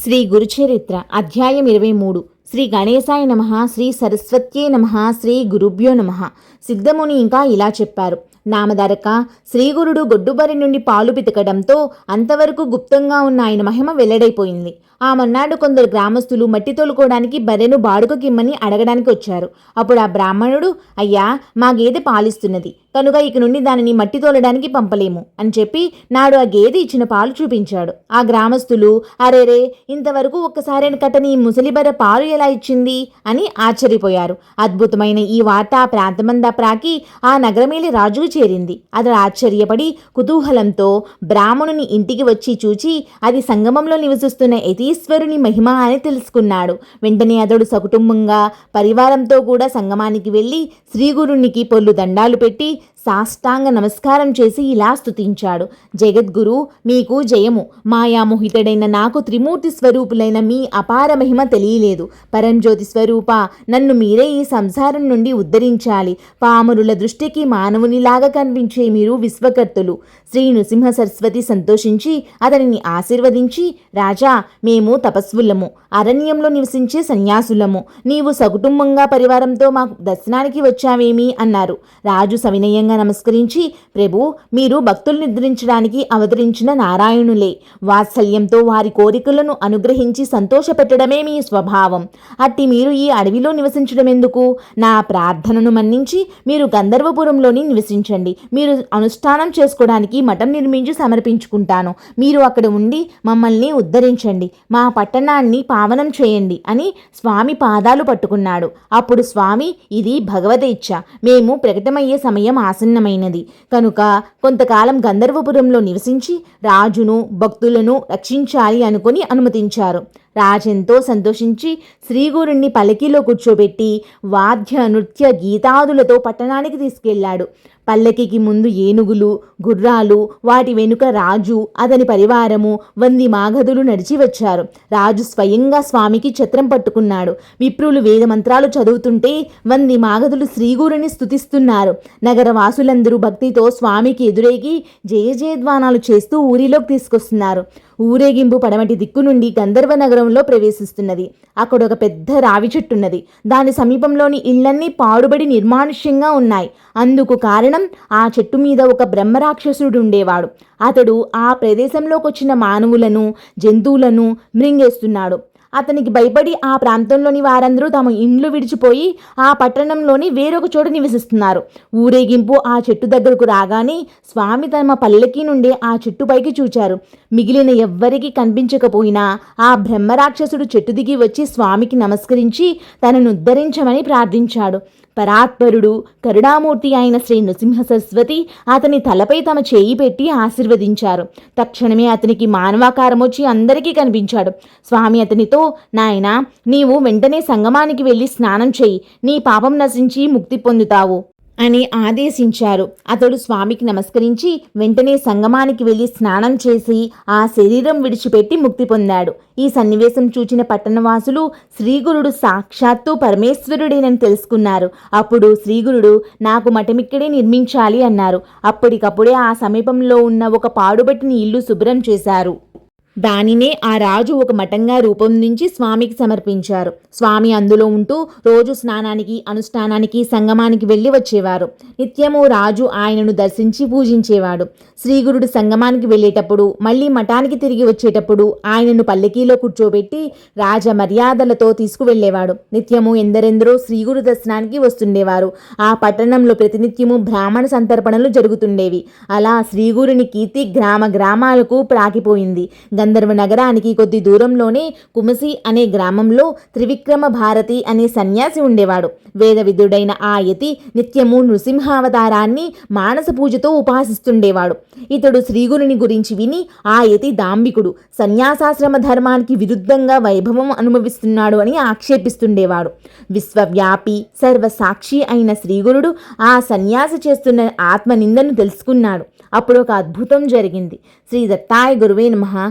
శ్రీ గురుచరిత్ర అధ్యాయం ఇరవై మూడు శ్రీ గణేశాయ నమ శ్రీ సరస్వత్యే నమ శ్రీ గురుభ్యో నమ. సిద్ధముని ఇంకా ఇలా చెప్పారు. నామధారక శ్రీగురుడు గొడ్డుబరి నుండి పాలు పితకడంతో అంతవరకు గుప్తంగా ఉన్న ఆయన మహిమ వెల్లడైపోయింది. ఆ మొన్నాడు కొందరు గ్రామస్తులు మట్టి తోలుకోవడానికి బర్రెను బాడుకకిమ్మని అడగడానికి వచ్చారు. అప్పుడు ఆ బ్రాహ్మణుడు అయ్యా మా గేదె పాలిస్తున్నది. కనుక ఇక నుండి దానిని మట్టి తోలడానికి పంపలేము అని చెప్పి నాడు ఆ గేదె ఇచ్చిన పాలు చూపించాడు. ఆ గ్రామస్తులు అరేరే ఇంతవరకు ఒక్కసారి కట్టని ఈ ముసలిబర్ర పాలు ఎలా ఇచ్చింది? అని ఆశ్చర్యపోయారు. అద్భుతమైన ఈ వార్త ఆ ప్రాంతమందా ప్రాకి ఆ నగరమేలి రాజుకు చేరింది. అతడు ఆశ్చర్యపడి కుతూహలంతో బ్రాహ్మణుని ఇంటికి వచ్చి చూచి అది సంగమంలో నివసిస్తున్న యతీశ్వరుని మహిమ అని తెలుసుకున్నాడు. వెంటనే అతడు సకుటుంబంగా పరివారంతో కూడా సంగమానికి వెళ్ళి శ్రీగురునికి పొల్లు దండాలు పెట్టి సాష్టాంగ నమస్కారం చేసి ఇలా స్తుతించాడు. జగద్గురు మీకు జయము. మాయామోహితుడైన నాకు త్రిమూర్తి స్వరూపులైన మీ అపార మహిమ తెలియలేదు. పరంజ్యోతి స్వరూప నన్ను మీరే ఈ సంసారం నుండి ఉద్ధరించాలి. పామరుల దృష్టికి మానవునిలాగా కనిపించే మీరు విశ్వకర్తులు. శ్రీ నృసింహ సరస్వతి సంతోషించి అతనిని ఆశీర్వదించి రాజా మేము తపస్వులము అరణ్యంలో నివసించే సన్యాసులము. నీవు సకుటుంబంగా పరివారంతో మాకు దర్శనానికి వచ్చావేమి? అన్నారు. రాజు సవినయంగా నమస్కరించి ప్రభు మీరు భక్తులు నిద్రించడానికి అవతరించిన నారాయణులే. వాత్సల్యంతో వారి కోరికలను అనుగ్రహించి సంతోషపెట్టడమే మీ స్వభావం. అట్టి మీరు ఈ అడవిలో నివసించడం ఎందుకు నా ప్రార్థనను మన్నించి మీరు గంధర్వపురంలోని నివసించండి. మీరు అనుష్ఠానం చేసుకోవడానికి మఠం నిర్మించి సమర్పించుకుంటాను. మీరు అక్కడ ఉండి మమ్మల్ని ఉద్ధరించండి. మా పట్టణాన్ని పావనం చేయండి అని స్వామి పాదాలు పట్టుకున్నాడు. అప్పుడు స్వామి ఇది భగవదేచ్ఛ. మేము ప్రకటమయ్యే సమయం ఆసన్నమైనది. కనుక కొంతకాలం గంధర్వపురంలో నివసించి రాజును భక్తులను రక్షించాలి అనుకుని అనుమతించారు. రాజెంతో సంతోషించి శ్రీగురుణ్ణి పల్లకీలో కూర్చోబెట్టి వాద్య నృత్య గీతాదులతో పట్టణానికి తీసుకెళ్ళాడు. పల్లకికి ముందు ఏనుగులు గుర్రాలు వాటి వెనుక రాజు అతని పరివారము వంది మాగధులు నడిచి వచ్చారు. రాజు స్వయంగా స్వామికి ఛత్రం పట్టుకున్నాడు. విప్రులు వేదమంత్రాలు చదువుతుంటే వంది మాగధులు శ్రీగురుని నగర నగరవాసులందరూ భక్తితో స్వామికి ఎదురేగి జయ జయధ్వానాలు చేస్తూ ఊరిలోకి తీసుకొస్తున్నారు. ఊరేగింపు పడమటి దిక్కు నుండి గంధర్వ నగరం నగరంలో ప్రవేశిస్తున్నది. అక్కడ ఒక పెద్ద రావి చెట్టు ఉన్నది దాని సమీపంలోని ఇళ్ళన్నీ పాడుబడి నిర్మానుష్యంగా ఉన్నాయి. అందుకు కారణం ఆ చెట్టు మీద ఒక బ్రహ్మరాక్షసుడు ఉండేవాడు అతడు ఆ ప్రదేశంలోకి వచ్చిన మానవులను జంతువులను మృంగేస్తున్నాడు. అతనికి భయపడి ఆ ప్రాంతంలోని వారందరూ తమ ఇండ్లు విడిచిపోయి ఆ పట్టణంలోని వేరొక చోట నివసిస్తున్నారు. ఊరేగింపు ఆ చెట్టు దగ్గరకు రాగానే స్వామి తమ పల్లెకి నుండి ఆ చెట్టు పైకి చూచారు. మిగిలిన ఎవ్వరికీ కనిపించకపోయినా ఆ బ్రహ్మరాక్షసుడు చెట్టు దిగి వచ్చి స్వామికి నమస్కరించి తనను ఉద్ధరించమని ప్రార్థించాడు. పరాత్పరుడు కరుణామూర్తి అయిన శ్రీ నృసింహ సరస్వతి అతని తలపై తమ చేయి పెట్టి ఆశీర్వదించారు. తక్షణమే అతనికి మానవాకారం వచ్చి అందరికీ కనిపించాడు. స్వామి అతనితో నాయన నీవు వెంటనే సంగమానికి వెళ్ళి స్నానం చేయి. నీ పాపం నశించి ముక్తి పొందుతావు. అని ఆదేశించారు. అతడు స్వామికి నమస్కరించి వెంటనే సంగమానికి వెళ్ళి స్నానం చేసి ఆ శరీరం విడిచిపెట్టి ముక్తి పొందాడు. ఈ సన్నివేశం చూచిన పట్టణవాసులు శ్రీగురుడు సాక్షాత్తు పరమేశ్వరుడేనని తెలుసుకున్నారు. అప్పుడు శ్రీగురుడు నాకు మఠమిక్కడే నిర్మించాలి అన్నారు. అప్పటికప్పుడే ఆ సమీపంలో ఉన్న ఒక పాడుబట్టిని ఇల్లు శుభ్రం చేశారు. దానినే ఆ రాజు ఒక మఠంగా రూపొందించి స్వామికి సమర్పించారు. స్వామి అందులో ఉంటూ రోజు స్నానానికి అనుష్ఠానానికి సంగమానికి వెళ్ళి వచ్చేవారు. నిత్యము రాజు ఆయనను దర్శించి పూజించేవాడు. శ్రీగురుడు సంగమానికి వెళ్ళేటప్పుడు మళ్ళీ మఠానికి తిరిగి వచ్చేటప్పుడు ఆయనను పల్లకీలో కూర్చోబెట్టి రాజ మర్యాదలతో తీసుకువెళ్ళేవాడు. నిత్యము ఎందరెందరో శ్రీగురు దర్శనానికి వస్తుండేవారు. ఆ పట్టణంలో ప్రతినిత్యము బ్రాహ్మణ సంతర్పణలు జరుగుతుండేవి. అలా శ్రీగురుని కీర్తి గ్రామ గ్రామాలకు ప్రాకిపోయింది. గంధర్వ నగరానికి కొద్ది దూరంలోనే కుమసి అనే గ్రామంలో త్రివిక్రమ భారతి అనే సన్యాసి ఉండేవాడు. వేదవిధుడైన ఆ యతి నిత్యము నృసింహావతారాన్ని మానస పూజతో ఉపాసిస్తుండేవాడు. ఇతడు శ్రీగురుని గురించి విని ఆ యతి దాంబికుడు సన్యాసాశ్రమ ధర్మానికి విరుద్ధంగా వైభవం అనుభవిస్తున్నాడు అని ఆక్షేపిస్తుండేవాడు. విశ్వవ్యాపి సర్వసాక్షి అయిన శ్రీగురుడు ఆ సన్యాసి చేస్తున్న ఆత్మనిందను తెలుసుకున్నాడు. అప్పుడు ఒక అద్భుతం జరిగింది. శ్రీ దత్తాయ గురువే నమ.